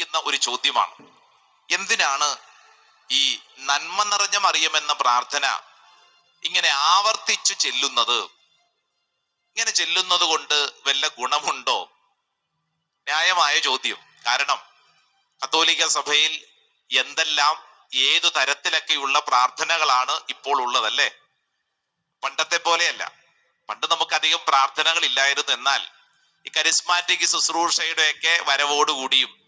ഉദിക്കുന്ന ഒരു ചോദ്യമാണ്. എന്തിനാണ് ഈ നന്മ നിറഞ്ഞ മറിയമെന്ന പ്രാർത്ഥന ഇങ്ങനെ ആവർത്തിച്ചു ചെല്ലുന്നത്? ഇങ്ങനെ ചെല്ലുന്നത് കൊണ്ട് വല്ല ഗുണമുണ്ടോ? ന്യായമായ ചോദ്യം. കാരണം കത്തോലിക്ക സഭയിൽ എന്തെല്ലാം ഏതു തരത്തിലൊക്കെയുള്ള പ്രാർത്ഥനകളാണ് ഇപ്പോൾ ഉള്ളതല്ലേ? പണ്ടത്തെ പോലെയല്ല. പണ്ട് നമുക്കധികം പ്രാർത്ഥനകൾ ഇല്ലായിരുന്നു എന്നാൽ ഈ കരിസ്മാറ്റിക് ശുശ്രൂഷയുടെയൊക്കെ വരവോടുകൂടിയും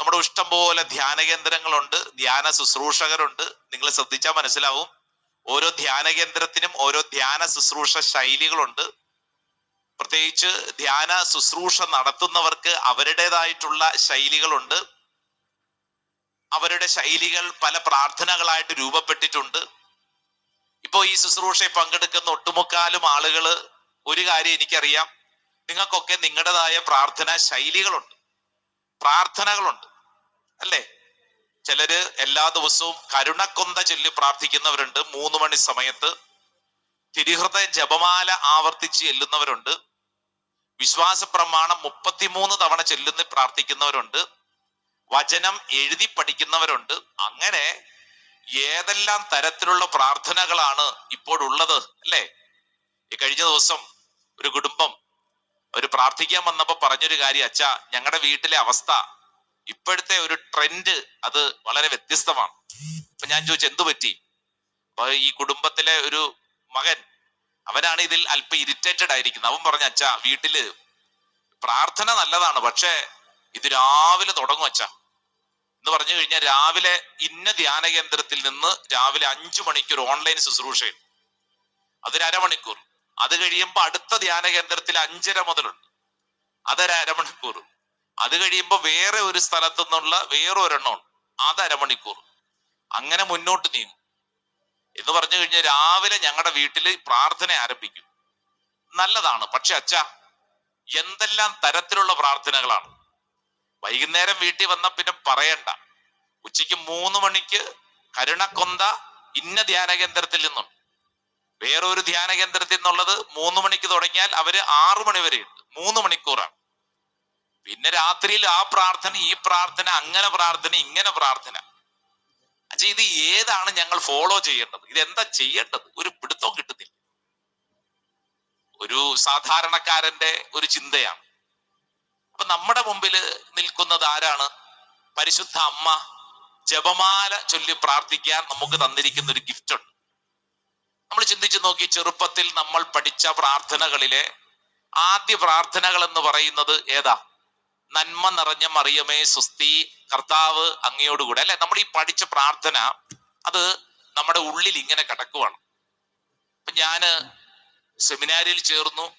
നമ്മുടെ ഇഷ്ടം പോലെ ധ്യാന കേന്ദ്രങ്ങളുണ്ട് ധ്യാന ശുശ്രൂഷകരുണ്ട്. നിങ്ങൾ ശ്രദ്ധിച്ചാൽ മനസ്സിലാവും. ഓരോ ധ്യാന കേന്ദ്രത്തിനും ഓരോ ധ്യാന ശുശ്രൂഷ ശൈലികളുണ്ട്. പ്രത്യേകിച്ച് ധ്യാന ശുശ്രൂഷ നടത്തുന്നവർക്ക് അവരുടേതായിട്ടുള്ള ശൈലികളുണ്ട്. അവരുടെ ശൈലികൾ പല പ്രാർത്ഥനകളായിട്ട് രൂപപ്പെട്ടിട്ടുണ്ട്. ഇപ്പോൾ ഈ ശുശ്രൂഷയിൽ പങ്കെടുക്കുന്ന ഒട്ടുമുക്കാലും ആളുകൾ ഒരു കാര്യം എനിക്കറിയാം. നിങ്ങൾക്കൊക്കെ നിങ്ങളുടേതായ പ്രാർത്ഥനാ ശൈലികളുണ്ട്. പ്രാർത്ഥനകളുണ്ട്. അല്ലേ? ചിലര് എല്ലാ ദിവസവും കരുണക്കൊന്ത ചൊല്ലി പ്രാർത്ഥിക്കുന്നവരുണ്ട്. മൂന്ന് മണി സമയത്ത് തിരുഹൃദയ ജപമാല ആവർത്തിച്ച് ചെല്ലുന്നവരുണ്ട്. വിശ്വാസ പ്രമാണം മുപ്പത്തിമൂന്ന് തവണ ചെല്ലുന്ന പ്രാർത്ഥിക്കുന്നവരുണ്ട്. വചനം എഴുതി പഠിക്കുന്നവരുണ്ട്. അങ്ങനെ ഏതെല്ലാം തരത്തിലുള്ള പ്രാർത്ഥനകളാണ് ഇപ്പോഴുള്ളത്? അല്ലേ? ഈ കഴിഞ്ഞ ദിവസം ഒരു കുടുംബം ഒരു പ്രാർത്ഥിക്കാൻ വന്നപ്പോൾ പറഞ്ഞൊരു കാര്യം അച്ഛാ ഞങ്ങളുടെ വീട്ടിലെ അവസ്ഥ ഇപ്പോഴത്തെ ഒരു ട്രെൻഡ് അത് വളരെ വ്യത്യസ്തമാണ്. അപ്പൊ ഞാൻ ചോദിച്ചു എന്തു പറ്റി? അപ്പൊ ഈ കുടുംബത്തിലെ ഒരു മകൻ അവനാണ് ഇതിൽ അല്പം ഇറിറ്റേറ്റഡ് ആയിരിക്കുന്നത്. അവൻ പറഞ്ഞ അച്ഛാ വീട്ടിൽ പ്രാർത്ഥന നല്ലതാണ് പക്ഷേ ഇത് രാവിലെ തുടങ്ങും അച്ഛാ. എന്ന് പറഞ്ഞു കഴിഞ്ഞാൽ രാവിലെ ഇന്ന ധ്യാന കേന്ദ്രത്തിൽ നിന്ന് രാവിലെ അഞ്ചു മണിക്കൂർ ഓൺലൈൻ ശുശ്രൂഷയുണ്ട്. അതൊരു അരമണിക്കൂർ. അത് കഴിയുമ്പോൾ അടുത്ത ധ്യാന കേന്ദ്രത്തിൽ അഞ്ചര മുതലുണ്ട്. അതൊരു അരമണിക്കൂർ. അത് കഴിയുമ്പോൾ വേറെ ഒരു സ്ഥലത്തു നിന്നുള്ള വേറെ ഒരെണ്ണം അത് അരമണിക്കൂർ. അങ്ങനെ മുന്നോട്ട് നീങ്ങും. എന്ന് പറഞ്ഞു കഴിഞ്ഞാൽ രാവിലെ ഞങ്ങളുടെ വീട്ടിൽ പ്രാർത്ഥന ആരംഭിക്കും. നല്ലതാണ്. പക്ഷെ അച്ഛ എന്തെല്ലാം തരത്തിലുള്ള പ്രാർത്ഥനകളാണ്? വൈകുന്നേരം വീട്ടിൽ വന്ന പിന്നെ പറയണ്ട. ഉച്ചയ്ക്ക് മൂന്ന് മണിക്ക് കരുണക്കൊന്ത ഇന്ന ധ്യാന കേന്ദ്രത്തിൽ നിന്നും വേറൊരു ധ്യാന കേന്ദ്രത്തിൽ നിന്നുള്ളത് മൂന്ന് മണിക്ക് തുടങ്ങിയാൽ അവർ ആറു മണി വരെ ഉണ്ട്. മൂന്ന് മണിക്കൂറാണ്. പിന്നെ രാത്രിയിൽ ആ പ്രാർത്ഥന ഈ പ്രാർത്ഥന അങ്ങനെ പ്രാർത്ഥന ഇങ്ങനെ പ്രാർത്ഥന. അച്ഛാ ഇത് ഏതാണ് ഞങ്ങൾ ഫോളോ ചെയ്യേണ്ടത്? ഇത് എന്താ ചെയ്യേണ്ടത്? ഒരു പിടുത്തം കിട്ടുന്നില്ല. ഒരു സാധാരണക്കാരന്റെ ഒരു ചിന്തയാണ്. അപ്പൊ നമ്മുടെ മുമ്പിൽ നിൽക്കുന്നത് ആരാണ്? പരിശുദ്ധ അമ്മ ജപമാല ചൊല്ലി പ്രാർത്ഥിക്കാൻ നമുക്ക് തന്നിരിക്കുന്ന ഒരു ഗിഫ്റ്റ് ഉണ്ട്. നമ്മൾ ചിന്തിച്ചു നോക്കി ചെറുപ്പത്തിൽ നമ്മൾ പഠിച്ച പ്രാർത്ഥനകളിലെ ആദ്യ പ്രാർത്ഥനകൾ എന്ന് പറയുന്നത് ഏതാ? നന്മ നിറഞ്ഞ മറിയമേ സുസ്തി കർത്താവ് അങ്ങയോടുകൂടെ. അല്ലെ? നമ്മൾ ഈ പഠിച്ച പ്രാർത്ഥന അത് നമ്മുടെ ഉള്ളിൽ ഇങ്ങനെ കിടക്കുവാണ്. അപ്പൊ ഞാൻ സെമിനാരിയിൽ ചേർന്നു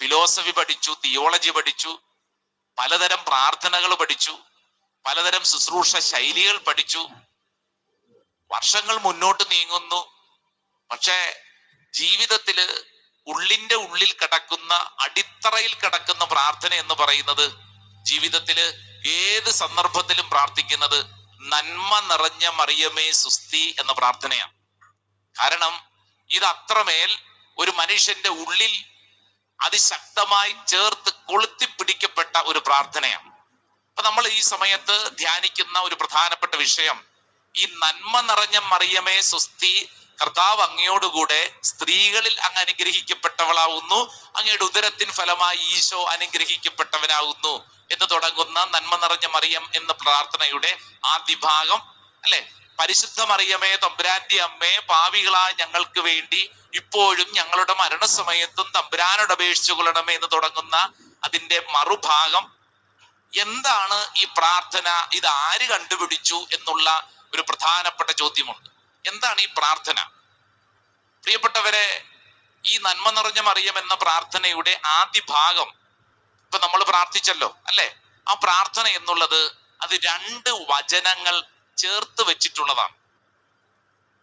ഫിലോസഫി പഠിച്ചു തിയോളജി പഠിച്ചു പലതരം പ്രാർത്ഥനകൾ പഠിച്ചു പലതരം ശുശ്രൂഷ ശൈലികൾ പഠിച്ചു. വർഷങ്ങൾ മുന്നോട്ട് നീങ്ങുന്നു. പക്ഷേ ജീവിതത്തിൽ ഉള്ളിന്റെ ഉള്ളിൽ കിടക്കുന്ന അടിത്തറയിൽ കിടക്കുന്ന പ്രാർത്ഥന എന്ന് പറയുന്നത് ജീവിതത്തിൽ ഏത് സന്ദർഭത്തിലും പ്രാർത്ഥിക്കുന്നത് നന്മ നിറഞ്ഞ മറിയമേ സുസ്തി എന്ന പ്രാർത്ഥനയാണ്. കാരണം ഇത് അത്രമേൽ ഒരു മനുഷ്യന്റെ ഉള്ളിൽ അതിശക്തമായി ചേർത്ത് കൊളുത്തി പിടിക്കപ്പെട്ട ഒരു പ്രാർത്ഥനയാണ്. അപ്പൊ നമ്മൾ ഈ സമയത്ത് ധ്യാനിക്കുന്ന ഒരു പ്രധാനപ്പെട്ട വിഷയം ഈ നന്മ നിറഞ്ഞ മറിയമേ സുസ്തി കർത്താവ് അങ്ങയോടുകൂടെ സ്ത്രീകളിൽ അങ്ങ് അനുഗ്രഹിക്കപ്പെട്ടവളാവുന്നു. അങ്ങയുടെ ഉദരത്തിൻ ഫലമായി ഈശോ അനുഗ്രഹിക്കപ്പെട്ടവനാവുന്നു എന്ന് തുടങ്ങുന്ന നന്മ നിറഞ്ഞ മറിയം എന്ന പ്രാർത്ഥനയുടെ ആദ്യ ഭാഗം അല്ലെ? പരിശുദ്ധ മറിയമേ തമ്പുരാന്റെ അമ്മേ പാവികളായ ഞങ്ങൾക്ക് വേണ്ടി ഇപ്പോഴും ഞങ്ങളുടെ മരണസമയത്തും തമ്പുരാനോട് അപേക്ഷിച്ചു കൊള്ളണമേ എന്ന് തുടങ്ങുന്ന അതിന്റെ മറുഭാഗം. എന്താണ് ഈ പ്രാർത്ഥന? ഇത് ആര് കണ്ടുപിടിച്ചു എന്നുള്ള ഒരു പ്രധാനപ്പെട്ട ചോദ്യമുണ്ട്. എന്താണ് ഈ പ്രാർത്ഥന? പ്രിയപ്പെട്ടവരെ ഈ നന്മ നിറഞ്ഞ മറിയം എന്ന പ്രാർത്ഥനയുടെ ആദ്യ ഭാഗം ഇപ്പൊ നമ്മൾ പ്രാർത്ഥിച്ചല്ലോ അല്ലെ? ആ പ്രാർത്ഥന എന്നുള്ളത് അത് രണ്ട് വചനങ്ങൾ ചേർത്ത് വെച്ചിട്ടുള്ളതാണ്.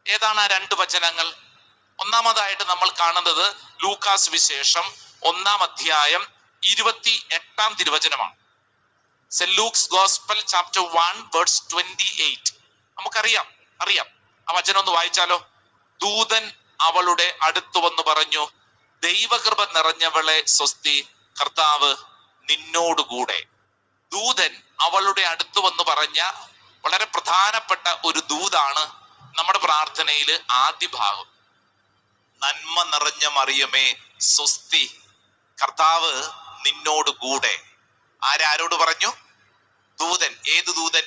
ഏതാണ് ആ രണ്ട് വചനങ്ങൾ? ഒന്നാമതായിട്ട് നമ്മൾ കാണുന്നത് ലൂക്കാസ് വിശേഷം ഒന്നാം അധ്യായം ഇരുപത്തി എട്ടാം തിരുവചനമാണ്. Saint Luke's gospel chapter one words twenty eight. നമുക്കറിയാം അറിയാം. ആ വചനം ഒന്ന് വായിച്ചാലോ? ദൂതൻ അവളുടെ അടുത്തു വന്ന് പറഞ്ഞു ദൈവകൃപ നിറഞ്ഞവളെ സ്വസ്തി കർത്താവ് നിന്നോടുകൂടെ. ദൂതൻ അവളുടെ അടുത്തു വന്ന് പറഞ്ഞ വളരെ പ്രധാനപ്പെട്ട ഒരു ദൂതാണ് നമ്മുടെ പ്രാർത്ഥനയിൽ ആദ്യ ഭാഗം. നന്മ നിറഞ്ഞ മറിയമേ സ്വസ്തി കർത്താവ് നിന്നോട് കൂടെ ആരാരോട് പറഞ്ഞു? ദൂതൻ. ഏത് ദൂതൻ?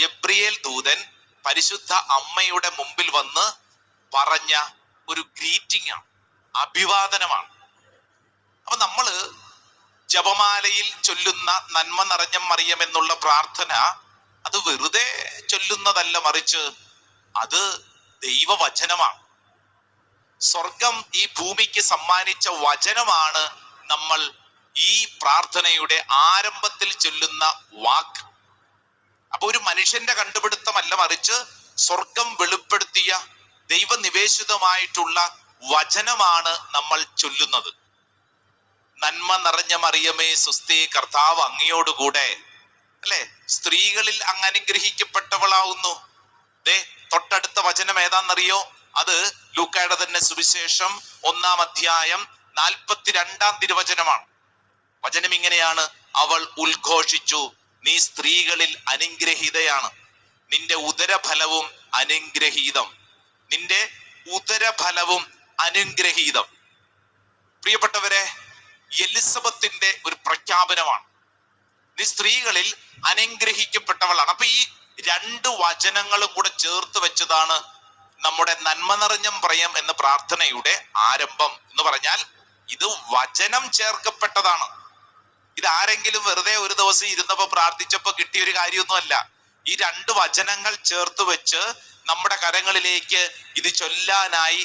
ഗബ്രിയേൽ ദൂതൻ. പരിശുദ്ധ അമ്മയുടെ മുമ്പിൽ വന്ന് പറഞ്ഞ ഒരു ഗ്രീറ്റിംഗ് ആണ് അഭിവാദനമാണ്. അപ്പൊ നമ്മൾ ജപമാലയിൽ ചൊല്ലുന്ന നന്മ നിറഞ്ഞ മറിയം എന്നുള്ള പ്രാർത്ഥന അത് വെറുതെ ചൊല്ലുന്നതല്ല മറിച്ച് അത് ദൈവവചനമാണ്. സ്വർഗം ഈ ഭൂമിക്ക് സമ്മാനിച്ച വചനമാണ് നമ്മൾ ഈ പ്രാർത്ഥനയുടെ ആരംഭത്തിൽ ചൊല്ലുന്ന വാക്ക്. അപ്പൊ ഒരു മനുഷ്യന്റെ കണ്ടുപിടുത്തമല്ല മറിച്ച് സ്വർഗം വെളിപ്പെടുത്തിയ ദൈവനിവേശിതമായിട്ടുള്ള വചനമാണ് നമ്മൾ ചൊല്ലുന്നത്. നന്മ നിറഞ്ഞ മറിയമേ സുസ്ഥി കർത്താവ് അങ്ങയോടുകൂടെ. അല്ലെ? സ്ത്രീകളിൽ അങ്ങ് അനുഗ്രഹിക്കപ്പെട്ടവളാവുന്നു ദേ തൊട്ടടുത്ത വചനം ഏതാണെന്നറിയോ? അത് ലൂക്കായുടെ തന്നെ സുവിശേഷം ഒന്നാം അധ്യായം നാൽപ്പത്തിരണ്ടാം തിരുവചനമാണ്. വചനം ഇങ്ങനെയാണ്. അവൾ ഉദ്ഘോഷിച്ചു. നീ സ്ത്രീകളിൽ അനുഗ്രഹീതയാണ്. നിന്റെ ഉദരഫലവും അനുഗ്രഹീതം. നിന്റെ ഉദരഫലവും അനുഗ്രഹീതം. പ്രിയപ്പെട്ടവരെ എലിസബത്തിന്റെ ഒരു പ്രഖ്യാപനമാണ്. നീ സ്ത്രീകളിൽ അനുഗ്രഹിക്കപ്പെട്ടവളാണ്. അപ്പൊ ഈ രണ്ട് വചനങ്ങളും കൂടെ ചേർത്ത് വെച്ചതാണ് നമ്മുടെ നന്മ നിറഞ്ഞം പ്രയം എന്ന പ്രാർത്ഥനയുടെ ആരംഭം എന്ന് പറഞ്ഞാൽ ഇത് വചനം ചേർക്കപ്പെട്ടതാണ്. ഇത് ആരെങ്കിലും വെറുതെ ഒരു ദിവസം ഇരുന്നപ്പോ പ്രാർത്ഥിച്ചപ്പോ കിട്ടിയ ഒരു കാര്യമൊന്നുമല്ല. ഈ രണ്ട് വചനങ്ങൾ ചേർത്ത് വെച്ച് നമ്മുടെ കരങ്ങളിലേക്ക് ഇത് ചൊല്ലാനായി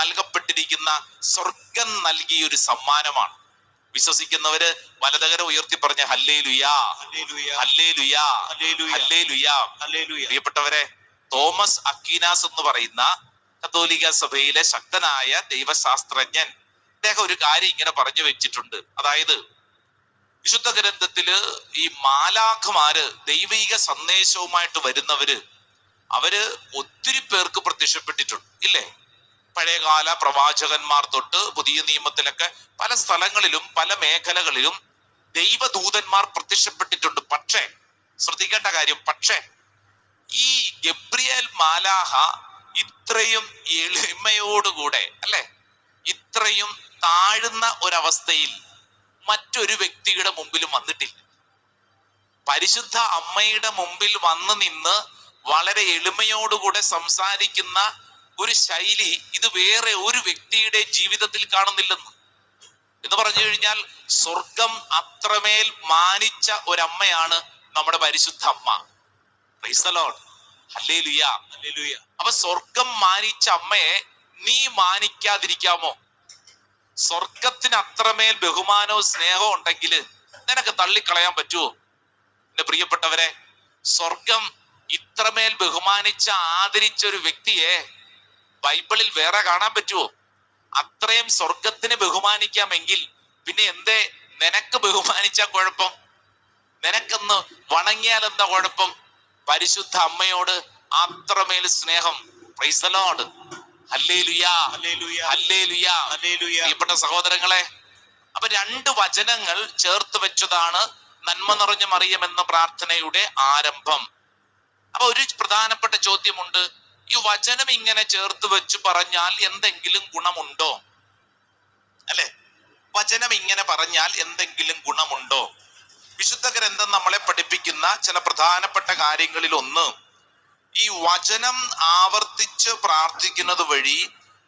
നൽകപ്പെട്ടിരിക്കുന്ന സ്വർഗം നൽകിയ ഒരു സമ്മാനമാണ്. വിശ്വസിക്കുന്നവര് വലതകരം ഉയർത്തി പറഞ്ഞ ഹല്ലേ ലുയാ ഹല്ലേ ലുയാ ഹല്ലേ ലുയാ പ്രിയപ്പെട്ടവരെ തോമസ് അക്കീനാസ് എന്ന് പറയുന്ന കത്തോലിക്ക സഭയിലെ ശക്തനായ ദൈവശാസ്ത്രജ്ഞൻ അദ്ദേഹം ഒരു കാര്യം ഇങ്ങനെ പറഞ്ഞു വെച്ചിട്ടുണ്ട്. അതായത് വിശുദ്ധ ഗ്രന്ഥത്തിൽ ഈ മാലാഖമാര് ദൈവിക സന്ദേശവുമായിട്ട് വരുന്നവര് അവർ ഒത്തിരി പേർക്ക് പ്രത്യക്ഷപ്പെട്ടിട്ടുണ്ട് ഇല്ലേ? പഴയകാല പ്രവാചകന്മാർ തൊട്ട് പുതിയ നിയമത്തിലൊക്കെ പല സ്ഥലങ്ങളിലും പല മേഖലകളിലും ദൈവദൂതന്മാർ പ്രത്യക്ഷപ്പെട്ടിട്ടുണ്ട്. പക്ഷേ ശ്രദ്ധിക്കേണ്ട കാര്യം പക്ഷേ ഈ ഗബ്രിയേൽ മാലാഹ ഇത്രയും എളിമയോടുകൂടെ അല്ലെ? ഇത്രയും താഴ്ന്ന ഒരവസ്ഥയിൽ മറ്റൊരു വ്യക്തിയുടെ മുമ്പിലും വന്നിട്ടില്ല. പരിശുദ്ധ അമ്മയുടെ മുമ്പിൽ വന്ന് നിന്ന് വളരെ എളിമയോടുകൂടെ സംസാരിക്കുന്ന ഒരു ശൈലി ഇത് വേറെ ഒരു വ്യക്തിയുടെ ജീവിതത്തിൽ കാണുന്നില്ലെന്ന്. എന്ന് പറഞ്ഞു കഴിഞ്ഞാൽ സ്വർഗം അത്രമേൽ മാനിച്ച ഒരമ്മയാണ് നമ്മുടെ പരിശുദ്ധ അമ്മ. Lord. Hallelujah. അപ്പൊ സ്വർഗം മാനിച്ച അമ്മയെ നീ മാനിക്കാതിരിക്കാമോ? സ്വർഗത്തിന് അത്രമേൽ ബഹുമാനവും സ്നേഹവും ഉണ്ടെങ്കിൽ നിനക്ക് തള്ളിക്കളയാൻ പറ്റുമോ? എന്റെ പ്രിയപ്പെട്ടവരെ സ്വർഗം ഇത്രമേൽ ബഹുമാനിച്ച ആദരിച്ച ഒരു വ്യക്തിയെ ബൈബിളിൽ വേറെ കാണാൻ പറ്റുമോ? അത്രയും സ്വർഗത്തിന് ബഹുമാനിക്കാമെങ്കിൽ പിന്നെ എന്തേ? നിനക്ക് ബഹുമാനിച്ച കുഴപ്പം. നിനക്കൊന്ന് വണങ്ങിയാൽ എന്താ കുഴപ്പം? പരിശുദ്ധ അമ്മയോട് അത്രമേൽ സ്നേഹം. പ്രൈസലോട് പ്രിയപ്പെട്ട സഹോദരങ്ങളെ അപ്പൊ രണ്ട് വചനങ്ങൾ ചേർത്ത് വെച്ചതാണ് നന്മ നിറഞ്ഞ മറിയം എന്ന പ്രാർത്ഥനയുടെ ആരംഭം. അപ്പൊ ഒരു പ്രധാനപ്പെട്ട ചോദ്യമുണ്ട്. ഈ വചനം ഇങ്ങനെ ചേർത്ത് വെച്ച് പറഞ്ഞാൽ എന്തെങ്കിലും ഗുണമുണ്ടോ? അല്ലെ? വചനം ഇങ്ങനെ പറഞ്ഞാൽ എന്തെങ്കിലും ഗുണമുണ്ടോ? വിശുദ്ധ ഗ്രന്ഥം നമ്മളെ പഠിപ്പിക്കുന്ന ചില പ്രധാനപ്പെട്ട കാര്യങ്ങളിൽ ഒന്ന് ഈ വചനം ആവർത്തിച്ച് പ്രാർത്ഥിക്കുന്നത് വഴി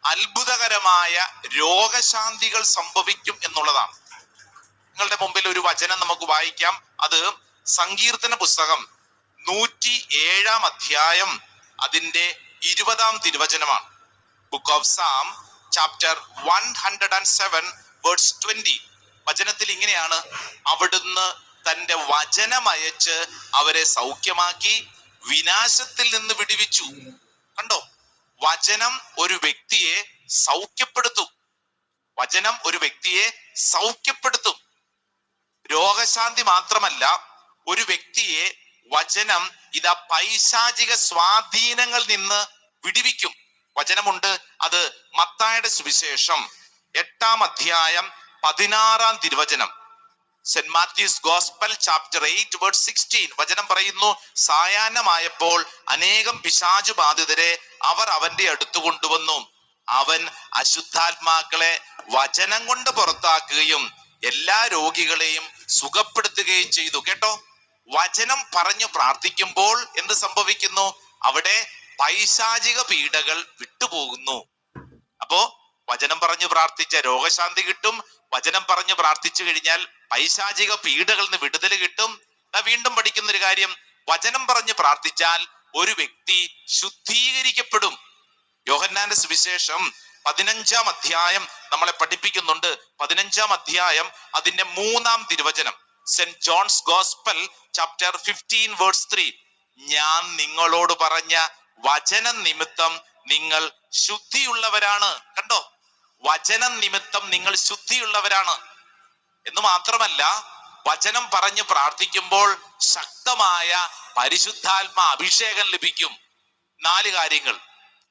അത്ഭുതകരമായ രോഗശാന്തികൾ സംഭവിക്കും എന്നുള്ളതാണ്. നിങ്ങളുടെ മുമ്പിൽ ഒരു വചനം നമുക്ക് വായിക്കാം. അത് സങ്കീർത്തന പുസ്തകം നൂറ്റി ഏഴാം അധ്യായം അതിന്റെ ഇരുപതാം തിരുവചനമാണ്. Book of Psalm chapter one hundred and seven words twenty വചനത്തിൽ ഇങ്ങനെയാണ് അവിടുന്ന് തന്റെ വചനമയച്ച് അവരെ സൗഖ്യമാക്കി വിനാശത്തിൽ നിന്ന് വിടുവിച്ചു. കണ്ടോ? വചനം ഒരു വ്യക്തിയെ സൗഖ്യപ്പെടുത്തും. വചനം ഒരു വ്യക്തിയെ സൗഖ്യപ്പെടുത്തും. രോഗശാന്തി മാത്രമല്ല ഒരു വ്യക്തിയെ വചനം ഇതാ പൈശാചിക സ്വാധീനങ്ങളിൽ നിന്ന് വിടിവിക്കും. വചനമുണ്ട് അത് മത്തായുടെ സുവിശേഷം എട്ടാം അധ്യായം പതിനാറാം തിരുവചനം. Saint Matthew's gospel chapter eight word sixteen വചനം പറയുന്നു സായാഹ്നമായപ്പോൾ അനേകം പിശാചു ബാധിതരെ അവർ അവന്റെ അടുത്ത് കൊണ്ടുവന്നു. അവൻ അശുദ്ധാത്മാക്കളെ വചനം കൊണ്ട് പുറത്താക്കുകയും എല്ലാ രോഗികളെയും സുഖപ്പെടുത്തുകയും ചെയ്തു. കേട്ടോ? വചനം പറഞ്ഞു പ്രാർത്ഥിക്കുമ്പോൾ എന്ത് സംഭവിക്കുന്നു? അവിടെ പൈശാചിക പീഡകൾ വിട്ടുപോകുന്നു. അപ്പോ വചനം പറഞ്ഞു പ്രാർത്ഥിച്ച രോഗശാന്തി കിട്ടും. വചനം പറഞ്ഞു പ്രാർത്ഥിച്ചു കഴിഞ്ഞാൽ പൈശാചിക പീഡകളിൽ നിന്ന് വിടുതൽ കിട്ടും. വീണ്ടും പഠിക്കുന്ന ഒരു കാര്യം. വചനം പറഞ്ഞു പ്രാർത്ഥിച്ചാൽ ഒരു വ്യക്തി ശുദ്ധീകരിക്കപ്പെടും. യോഹന്നാന്റെ സുവിശേഷം പതിനഞ്ചാം അധ്യായം നമ്മളെ പഠിപ്പിക്കുന്നുണ്ട്. പതിനഞ്ചാം അധ്യായം അതിന്റെ മൂന്നാം തിരുവചനം. Saint John's gospel chapter fifteen words three. ഞാൻ നിങ്ങളോട് പറഞ്ഞ വചന നിമിത്തം നിങ്ങൾ ശുദ്ധിയുള്ളവരാണ്. കണ്ടോ? വചനം നിമിത്തം നിങ്ങൾ ശുദ്ധിയുള്ളവരാണ്. എന്ന് മാത്രമല്ല വചനം പറഞ്ഞ് പ്രാർത്ഥിക്കുമ്പോൾ ശക്തമായ പരിശുദ്ധാത്മ അഭിഷേകം ലഭിക്കും. നാല് കാര്യങ്ങൾ.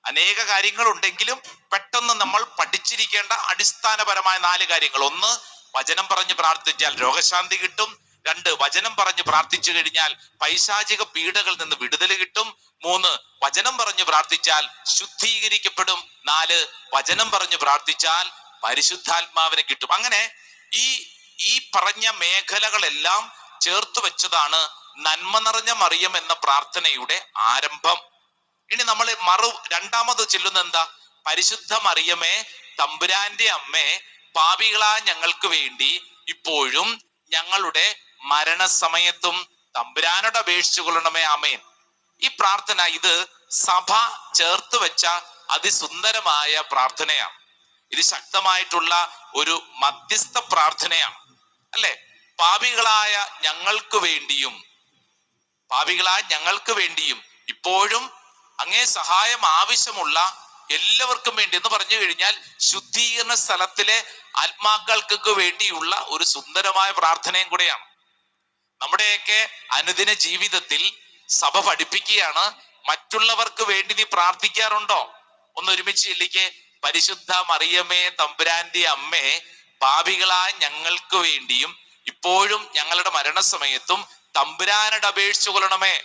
അനേക കാര്യങ്ങൾ ഉണ്ടെങ്കിലും പെട്ടെന്ന് നമ്മൾ പഠിച്ചിരിക്കേണ്ട അടിസ്ഥാനപരമായ നാല് കാര്യങ്ങൾ. ഒന്ന് വചനം പറഞ്ഞ് പ്രാർത്ഥിച്ചാൽ രോഗശാന്തി കിട്ടും. രണ്ട് വചനം പറഞ്ഞ് പ്രാർത്ഥിച്ചു കഴിഞ്ഞാൽ പൈശാചിക പീഡകളിൽ നിന്ന് വിടുതൽ കിട്ടും. മൂന്ന് വചനം പറഞ്ഞ് പ്രാർത്ഥിച്ചാൽ ശുദ്ധീകരിക്കപ്പെടും. നാല് വചനം പറഞ്ഞ് പ്രാർത്ഥിച്ചാൽ പരിശുദ്ധാത്മാവിനെ കിട്ടും. അങ്ങനെ ഈ ഈ പറഞ്ഞ മേഖലകളെല്ലാം ചേർത്ത് വെച്ചതാണ് നന്മ നിറഞ്ഞ മറിയം എന്ന പ്രാർത്ഥനയുടെ ആരംഭം. ഇനി നമ്മൾ മറു രണ്ടാമത് ചെല്ലുന്ന എന്താ? പരിശുദ്ധ മറിയമേ തമ്പുരാന്റെ അമ്മേ പാപികളായ ഞങ്ങൾക്ക് വേണ്ടി ഇപ്പോഴും ഞങ്ങളുടെ മരണസമയത്തും തമ്പുരാനോട് അപേക്ഷിച്ചു കൊള്ളണമേ ഈ പ്രാർത്ഥന ഇത് സഭ ചേർത്ത് വെച്ച അതിസുന്ദരമായ പ്രാർത്ഥനയാണ്. ഇത് ശക്തമായിട്ടുള്ള ഒരു മധ്യസ്ഥ പ്രാർത്ഥനയാണ്. അല്ലെ? പാപികളായ ഞങ്ങൾക്ക് വേണ്ടിയും പാപികളായ ഞങ്ങൾക്ക് വേണ്ടിയും ഇപ്പോഴും അങ്ങേ സഹായം ആവശ്യമുള്ള എല്ലാവർക്കും വേണ്ടി എന്ന് പറഞ്ഞു കഴിഞ്ഞാൽ ശുദ്ധീകരണ സ്ഥലത്തിലെ ആത്മാക്കൾക്ക് വേണ്ടിയുള്ള ഒരു സുന്ദരമായ പ്രാർത്ഥനയും കൂടെയാണ്. നമ്മുടെയൊക്കെ അനുദിന ജീവിതത്തിൽ സഭ പഠിപ്പിക്കുകയാണ്. മറ്റുള്ളവർക്ക് വേണ്ടി നീ പ്രാർത്ഥിക്കാറുണ്ടോ? ഒന്ന് ഒരുമിച്ച് ഇല്ലിക്ക് പരിശുദ്ധ മറിയമ്മേ തമ്പുരാന്റെ അമ്മേ പാപികളായ ഞങ്ങൾക്ക് വേണ്ടിയും ഇപ്പോഴും ഞങ്ങളുടെ മരണസമയത്തും തമ്പുരാനോട് അപേക്ഷിച്ചു കൊള്ളണമേ.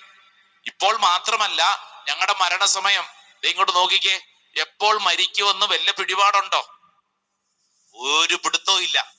ഇപ്പോൾ മാത്രമല്ല ഞങ്ങളുടെ മരണസമയം. ഇങ്ങോട്ട് നോക്കിക്കേ. എപ്പോൾ മരിക്കുമെന്ന് വല്ല പിടിപാടുണ്ടോ? ഒരു പിടുത്തവും ഇല്ല.